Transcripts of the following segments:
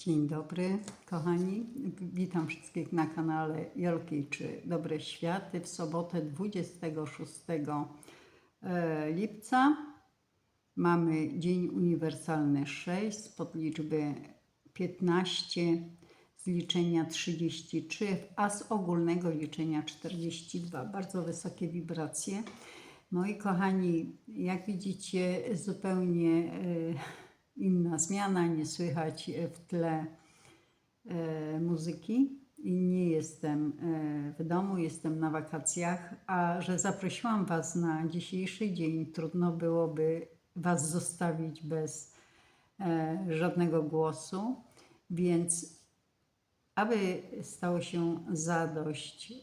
Dzień dobry, kochani. Witam wszystkich na kanale Jolki czy Dobre Światy w sobotę 26 e, lipca. Mamy Dzień Uniwersalny 6 z podliczby 15, z liczenia 33, a z ogólnego liczenia 42. Bardzo wysokie wibracje. Moi kochani, jak widzicie, zupełnie e, inna zmiana, nie słychać w tle e, muzyki. I nie jestem e, w domu, jestem na wakacjach, a że zaprosiłam Was na dzisiejszy dzień, trudno byłoby Was zostawić bez e, żadnego głosu, więc aby stało się zadość e,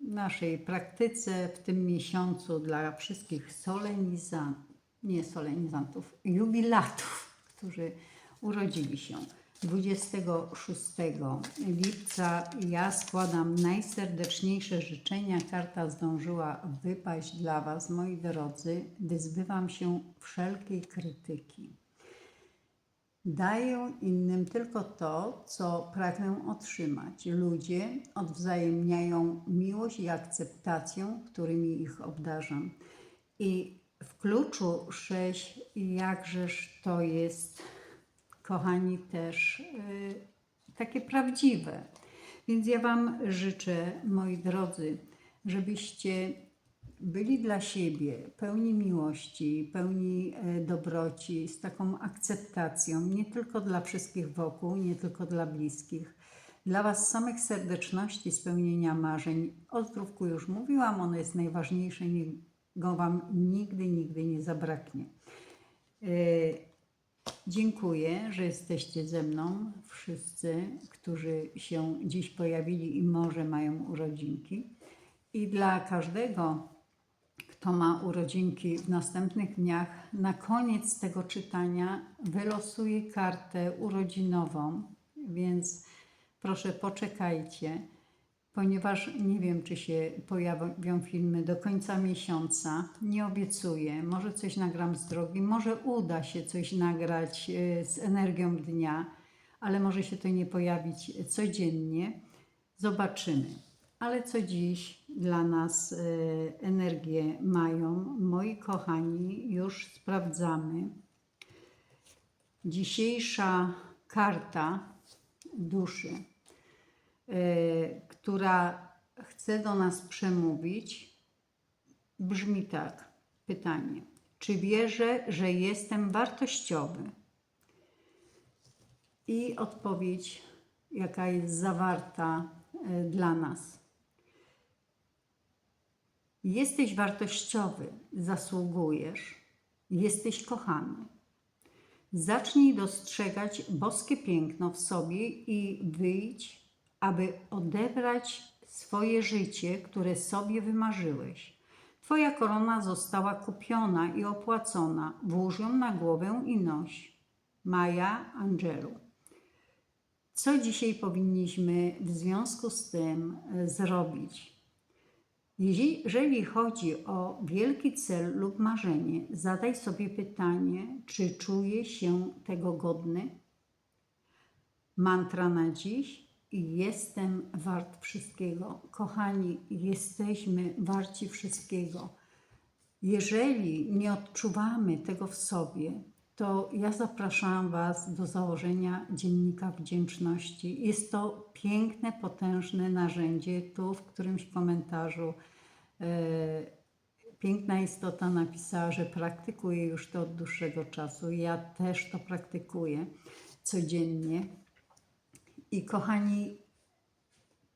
naszej praktyce w tym miesiącu dla wszystkich solenizantów, nie solenizantów, jubilatów, którzy urodzili się 26 lipca. Ja składam najserdeczniejsze życzenia. Karta zdążyła wypaść dla Was, moi drodzy. Wyzbywam się wszelkiej krytyki. Daję innym tylko to, co pragnę otrzymać. Ludzie odwzajemniają miłość i akceptację, którymi ich obdarzam. I w kluczu 6, jakżeż to jest, kochani, też y, takie prawdziwe. Więc ja Wam życzę, moi drodzy, żebyście byli dla siebie pełni miłości, pełni e, dobroci, z taką akceptacją, nie tylko dla wszystkich wokół, nie tylko dla bliskich. Dla Was samych serdeczności, spełnienia marzeń. O zdrówku już mówiłam, ono jest najważniejsze, go Wam nigdy, nigdy nie zabraknie. E, Dziękuję, że jesteście ze mną, wszyscy, którzy się dziś pojawili i może mają urodzinki. I dla każdego, kto ma urodzinki w następnych dniach, na koniec tego czytania wylosuję kartę urodzinową, więc proszę poczekajcie, ponieważ nie wiem, czy się pojawią filmy do końca miesiąca. Nie obiecuję, może coś nagram z drogi, może uda się coś nagrać e, z energią dnia, ale może się to nie pojawić codziennie. Zobaczymy. Ale co dziś dla nas e, energię mają, moi kochani, już sprawdzamy. Dzisiejsza karta duszy, która chce do nas przemówić, brzmi tak: pytanie. Czy wierzę, że jestem wartościowy? I odpowiedź, jaka jest zawarta e, dla nas. Jesteś wartościowy, zasługujesz, jesteś kochany. Zacznij dostrzegać boskie piękno w sobie i wyjdź, aby odebrać swoje życie, które sobie wymarzyłeś. Twoja korona została kupiona i opłacona. Włóż ją na głowę i noś. Maja Angelu. Co dzisiaj powinniśmy w związku z tym e, zrobić? Jeżeli chodzi o wielki cel lub marzenie, zadaj sobie pytanie, czy czuję się tego godny? Mantra na dziś. Jestem wart wszystkiego. Kochani, jesteśmy warci wszystkiego. Jeżeli nie odczuwamy tego w sobie, to ja zapraszam Was do założenia dziennika wdzięczności. Jest to piękne, potężne narzędzie. Tu w którymś komentarzu e, piękna istota napisała, że praktykuje już to od dłuższego czasu. Ja też to praktykuję codziennie. I kochani,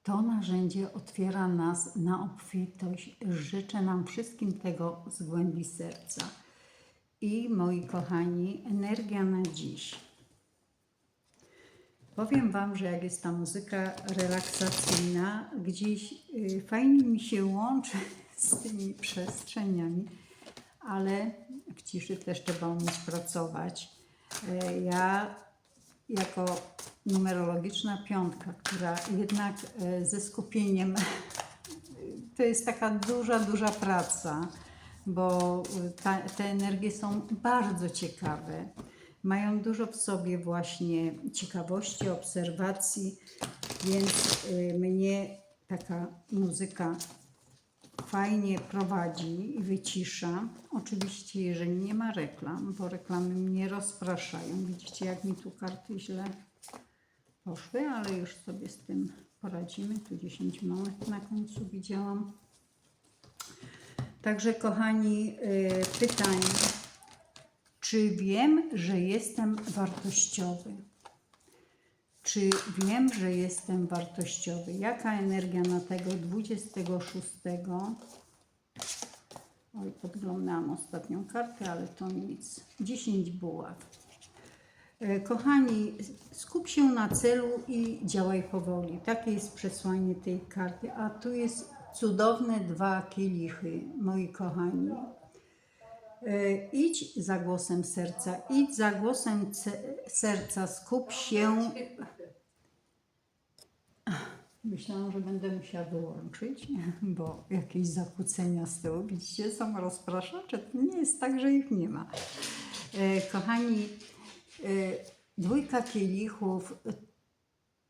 to narzędzie otwiera nas na obfitość. Życzę nam wszystkim tego z głębi serca. I moi kochani, energia na dziś. Powiem Wam, że jak jest ta muzyka relaksacyjna, gdzieś y, fajnie mi się łączy z tymi przestrzeniami, ale w ciszy też trzeba umieć pracować. E, Ja jako numerologiczna piątka, która jednak e, ze skupieniem, to jest taka duża, duża praca, bo ta, te energie są bardzo ciekawe. Mają dużo w sobie właśnie ciekawości, obserwacji, więc y, mnie taka muzyka fajnie prowadzi i wycisza. Oczywiście, jeżeli nie ma reklam, bo reklamy mnie rozpraszają. Widzicie, jak mi tu karty źle poszły, ale już sobie z tym poradzimy. Tu 10 monet na końcu widziałam. Także, kochani, y, pytanie. Czy wiem, że jestem wartościowy? Czy wiem, że jestem wartościowy? Jaka energia na tego 26? Oj, podglądałam ostatnią kartę, ale to nic. 10 buław. E, Kochani, skup się na celu i działaj powoli. Takie jest przesłanie tej karty. A tu jest cudowne dwa kielichy, moi kochani. E, Idź za głosem serca, idź za głosem serca, skup się. Myślałam, że będę musiała wyłączyć, bo jakieś zakłócenia z tyłu, widzicie, są rozpraszacze. To nie jest tak, że ich nie ma. E, Kochani, e, dwójka kielichów e,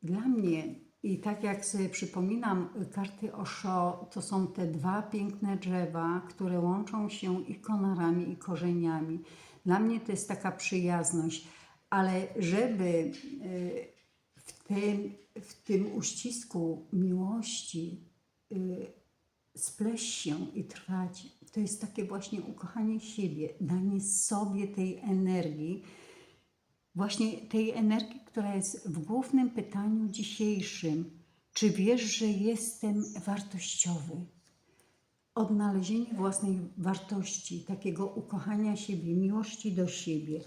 dla mnie i tak jak sobie przypominam karty Osho, to są te dwa piękne drzewa, które łączą się i konarami, i korzeniami. Dla mnie to jest taka przyjazność, ale żeby tym, w tym uścisku miłości y, spleść się i trwać, to jest takie właśnie ukochanie siebie, danie sobie tej energii, właśnie tej energii, która jest w głównym pytaniu dzisiejszym. Czy wiesz, że jestem wartościowy? Odnalezienie własnej wartości, takiego ukochania siebie, miłości do siebie.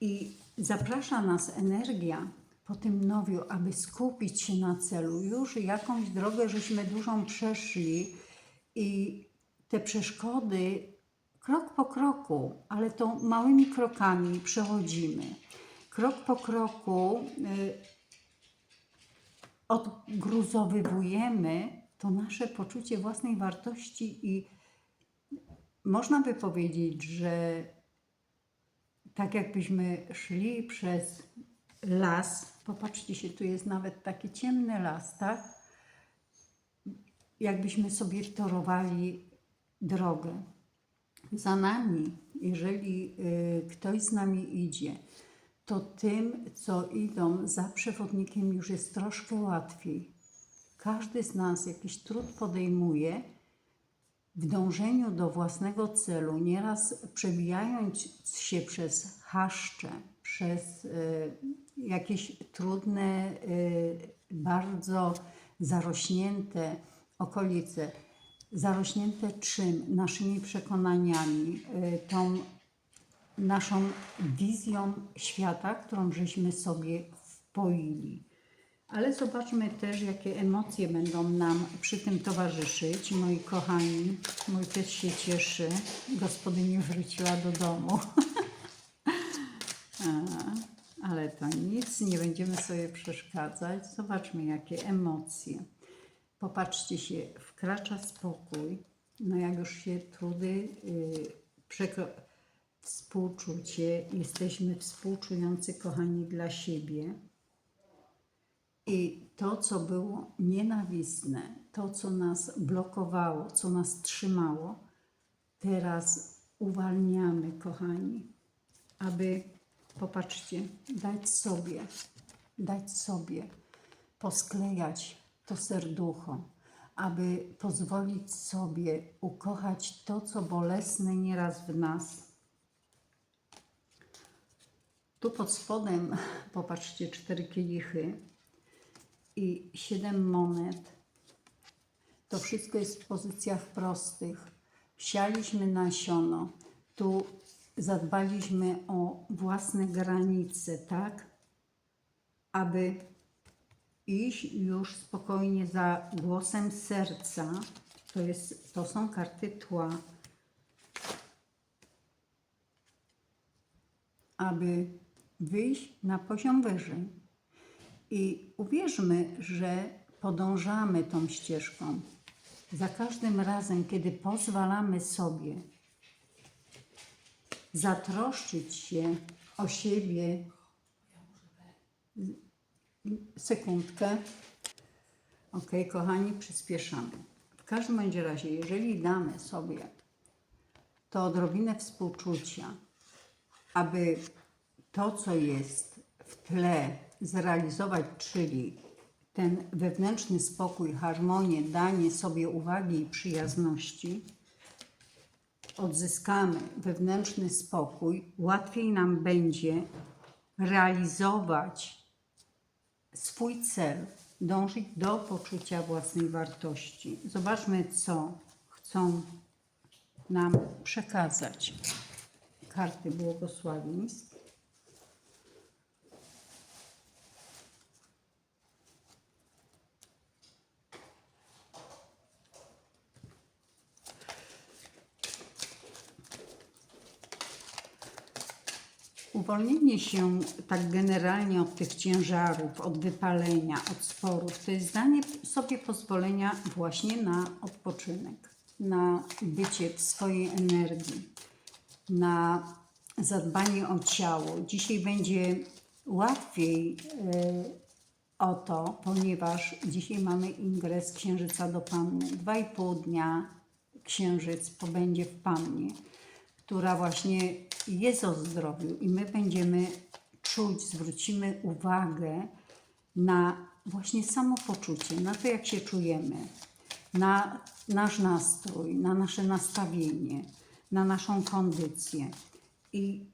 I zaprasza nas energia po tym nowiu, aby skupić się na celu. Już jakąś drogę żeśmy dużą przeszli i te przeszkody krok po kroku, ale to małymi krokami przechodzimy. Krok po kroku y, odgruzowywujemy to nasze poczucie własnej wartości i można by powiedzieć, że tak jakbyśmy szli przez las, popatrzcie się, tu jest nawet taki ciemny las, tak? Jakbyśmy sobie torowali drogę. Za nami, jeżeli y, ktoś z nami idzie, to tym, co idą za przewodnikiem, już jest troszkę łatwiej. Każdy z nas jakiś trud podejmuje w dążeniu do własnego celu, nieraz przebijając się przez chaszcze, przez y, jakieś trudne, y, bardzo zarośnięte okolice. Zarośnięte czym? Naszymi przekonaniami, y, tą naszą wizją świata, którą żeśmy sobie wpoili. Ale zobaczmy też, jakie emocje będą nam przy tym towarzyszyć. Moi kochani, mój pies się cieszy. Gospodyni wróciła do domu. Ale to nic, nie będziemy sobie przeszkadzać. Zobaczmy, jakie emocje. Popatrzcie się, wkracza spokój. No jak już się trudy yy, przekro... współczucie, jesteśmy współczujący, kochani, dla siebie. I to, co było nienawistne, to, co nas blokowało, co nas trzymało, teraz uwalniamy, kochani, aby, popatrzcie, dać sobie, dać sobie, posklejać to serducho, aby pozwolić sobie ukochać to, co bolesne nieraz w nas. Tu pod spodem, popatrzcie, cztery kielichy i siedem monet. To wszystko jest w pozycjach prostych. Wsialiśmy nasiono. Tu zadbaliśmy o własne granice, tak? Aby iść już spokojnie za głosem serca. To, jest, to są karty tła. Aby wyjść na poziom wyżej. I uwierzmy, że podążamy tą ścieżką. Za każdym razem, kiedy pozwalamy sobie zatroszczyć się o siebie. Sekundkę. Ok, kochani, przyspieszamy. W każdym bądź razie, jeżeli damy sobie to odrobinę współczucia, aby to, co jest w tle, zrealizować, czyli ten wewnętrzny spokój, harmonię, danie sobie uwagi i przyjazności, odzyskamy wewnętrzny spokój, łatwiej nam będzie realizować swój cel, dążyć do poczucia własnej wartości. Zobaczmy, co chcą nam przekazać karty błogosławieństw. Uwolnienie się tak generalnie od tych ciężarów, od wypalenia, od sporów, to jest danie sobie pozwolenia właśnie na odpoczynek, na bycie w swojej energii, na zadbanie o ciało. Dzisiaj będzie łatwiej e, o to, ponieważ dzisiaj mamy ingres księżyca do panny. Dwa i pół dnia księżyc pobędzie w pannie która właśnie jest o zdrowiu i my będziemy czuć, zwrócimy uwagę na właśnie samopoczucie, na to, jak się czujemy, na nasz nastrój, na nasze nastawienie, na naszą kondycję. I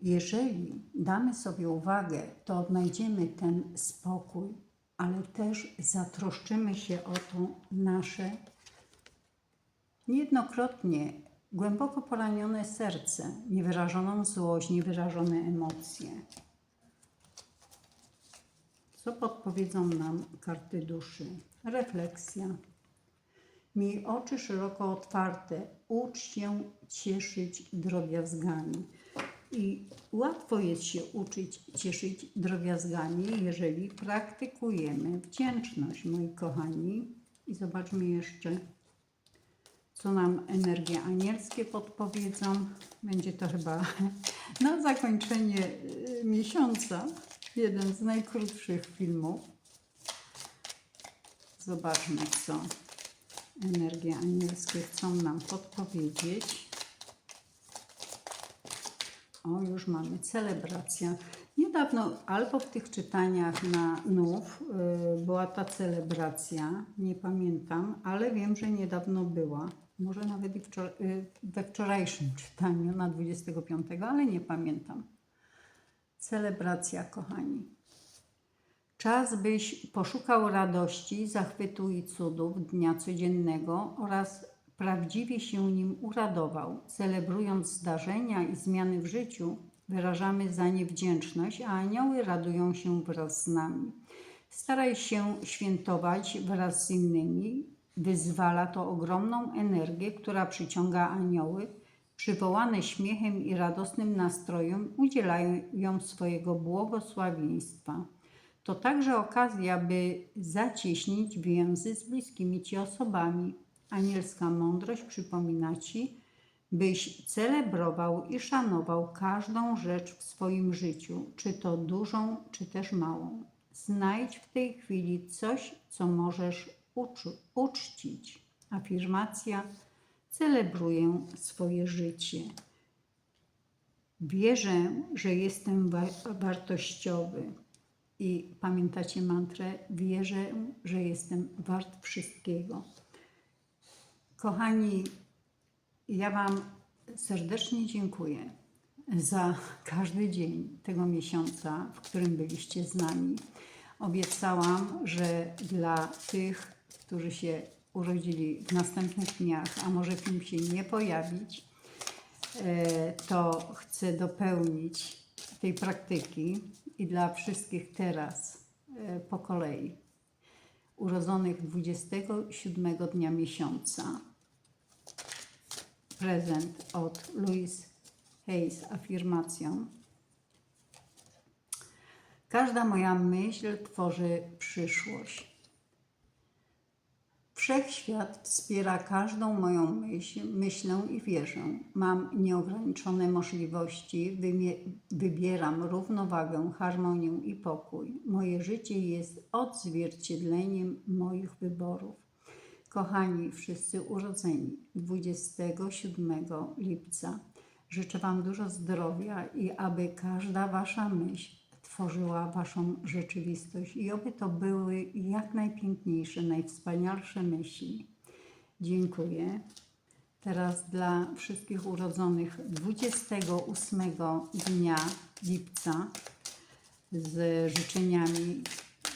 jeżeli damy sobie uwagę, to odnajdziemy ten spokój, ale też zatroszczymy się o to nasze niejednokrotnie głęboko poranione serce, niewyrażoną złość, niewyrażone emocje. Co podpowiedzą nam karty duszy? Refleksja. Miej oczy szeroko otwarte, ucz się cieszyć drobiazgami. I łatwo jest się uczyć cieszyć drobiazgami, jeżeli praktykujemy wdzięczność, moi kochani. I zobaczmy jeszcze co nam energie anielskie podpowiedzą. Będzie to chyba na zakończenie y, miesiąca jeden z najkrótszych filmów. Zobaczmy, co energie anielskie chcą nam podpowiedzieć. O, już mamy celebracja. Niedawno albo w tych czytaniach na NUF y, była ta celebracja, nie pamiętam, ale wiem, że niedawno była. Może nawet wczor- y, we wczorajszym czytaniu na 25, ale nie pamiętam. Celebracja, kochani. Czas, byś poszukał radości, zachwytu i cudów dnia codziennego oraz prawdziwie się nim uradował. Celebrując zdarzenia i zmiany w życiu, wyrażamy za nie wdzięczność, a anioły radują się wraz z nami. Staraj się świętować wraz z innymi. Wyzwala to ogromną energię, która przyciąga anioły. Przywołane śmiechem i radosnym nastrojem udzielają swojego błogosławieństwa. To także okazja, by zacieśnić więzy z bliskimi ci osobami. Anielska mądrość przypomina ci, byś celebrował i szanował każdą rzecz w swoim życiu, czy to dużą, czy też małą. Znajdź w tej chwili coś, co możesz uczu- uczcić. Afirmacja: celebruję swoje życie. Wierzę, że jestem wa- wartościowy. I pamiętacie mantrę: Wierzę, że jestem wart wszystkiego. Kochani, ja Wam serdecznie dziękuję za każdy dzień tego miesiąca, w którym byliście z nami. Obiecałam, że dla tych, którzy się urodzili w następnych dniach, a może film się nie pojawić, e, to chcę dopełnić tej praktyki i dla wszystkich teraz e, po kolei urodzonych 27 dnia miesiąca prezent od Louise Hayes afirmacją. Każda moja myśl tworzy przyszłość. Wszechświat wspiera każdą moją myśl, myślę i wierzę. Mam nieograniczone możliwości, wybieram równowagę, harmonię i pokój. Moje życie jest odzwierciedleniem moich wyborów. Kochani, wszyscy urodzeni 27 lipca, życzę Wam dużo zdrowia i aby każda Wasza myśl tworzyła Waszą rzeczywistość i oby to były jak najpiękniejsze, najwspanialsze myśli. Dziękuję. Teraz dla wszystkich urodzonych 28 dnia lipca z życzeniami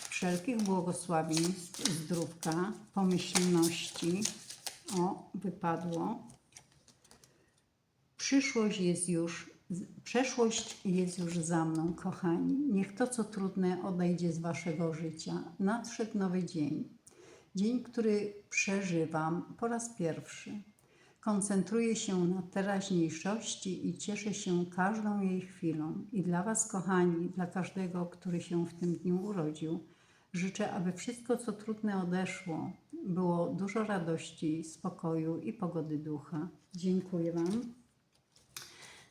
wszelkich błogosławieństw, zdrówka, pomyślności. O, wypadło. Przyszłość jest już, przeszłość jest już za mną, kochani. Niech to, co trudne, odejdzie z waszego życia. Nadszedł nowy dzień. Dzień, który przeżywam po raz pierwszy. Koncentruję się na teraźniejszości i cieszę się każdą jej chwilą. I dla Was, kochani, dla każdego, który się w tym dniu urodził, życzę, aby wszystko, co trudne, odeszło. Było dużo radości, spokoju i pogody ducha. Dziękuję Wam.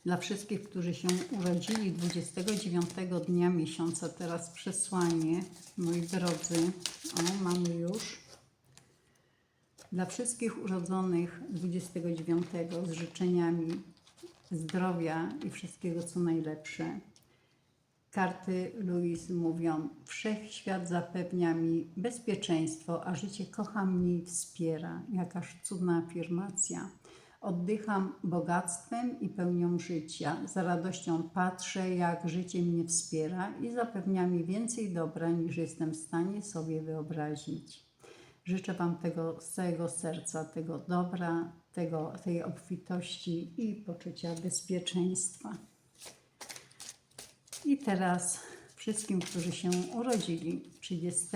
Dla wszystkich, którzy się urodzili 29 dnia miesiąca, teraz przesłanie, moi drodzy. O, mamy już. Dla wszystkich urodzonych 29 z życzeniami zdrowia i wszystkiego co najlepsze. Karty Louise mówią: Wszechświat zapewnia mi bezpieczeństwo, a życie kocha mnie i wspiera. Jakaż cudna afirmacja. Oddycham bogactwem i pełnią życia. Z radością patrzę, jak życie mnie wspiera i zapewnia mi więcej dobra, niż jestem w stanie sobie wyobrazić. Życzę Wam tego z całego serca, tego dobra, tego, tej obfitości i poczucia bezpieczeństwa. I teraz wszystkim, którzy się urodzili 30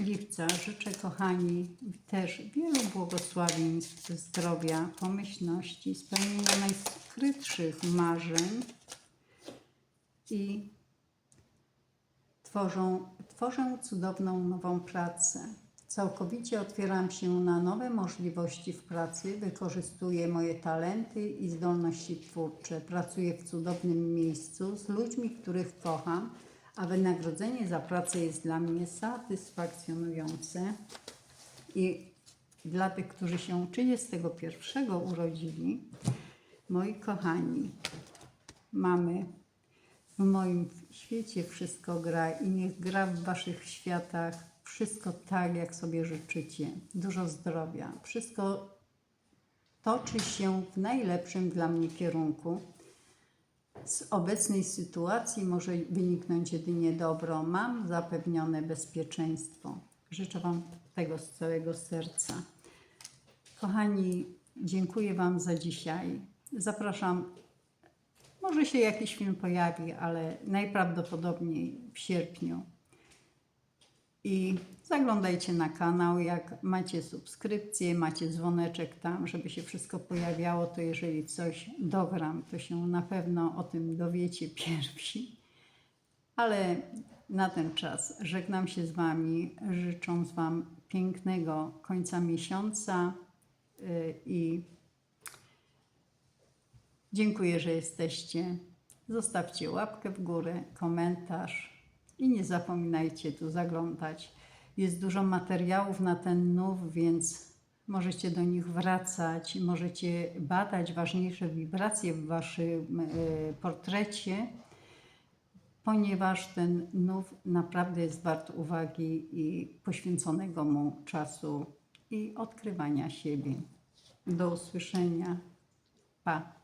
lipca, życzę, kochani, też wielu błogosławieństw, zdrowia, pomyślności, spełnienia najskrytszych marzeń i tworzą, tworzę cudowną nową pracę. Całkowicie otwieram się na nowe możliwości w pracy, wykorzystuję moje talenty i zdolności twórcze. Pracuję w cudownym miejscu z ludźmi, których kocham, a wynagrodzenie za pracę jest dla mnie satysfakcjonujące. I dla tych, którzy się 31 urodzili, moi kochani, mamy w moim świecie wszystko gra i niech gra w waszych światach wszystko tak, jak sobie życzycie. Dużo zdrowia. Wszystko toczy się w najlepszym dla mnie kierunku. Z obecnej sytuacji może wyniknąć jedynie dobro. Mam zapewnione bezpieczeństwo. Życzę Wam tego z całego serca. Kochani, dziękuję Wam za dzisiaj. Zapraszam może się jakiś film pojawi, ale najprawdopodobniej w sierpniu. I zaglądajcie na kanał, jak macie subskrypcję, macie dzwoneczek tam, żeby się wszystko pojawiało, to jeżeli coś dogram, to się na pewno o tym dowiecie pierwsi. Ale na ten czas żegnam się z Wami, życząc Wam pięknego końca miesiąca yy, i Dziękuję, że jesteście. Zostawcie łapkę w górę, komentarz i nie zapominajcie tu zaglądać. Jest dużo materiałów na ten nów, więc możecie do nich wracać, możecie badać ważniejsze wibracje w waszym e, portrecie, ponieważ ten nów naprawdę jest wart uwagi i poświęconego mu czasu i odkrywania siebie. Do usłyszenia. Pa.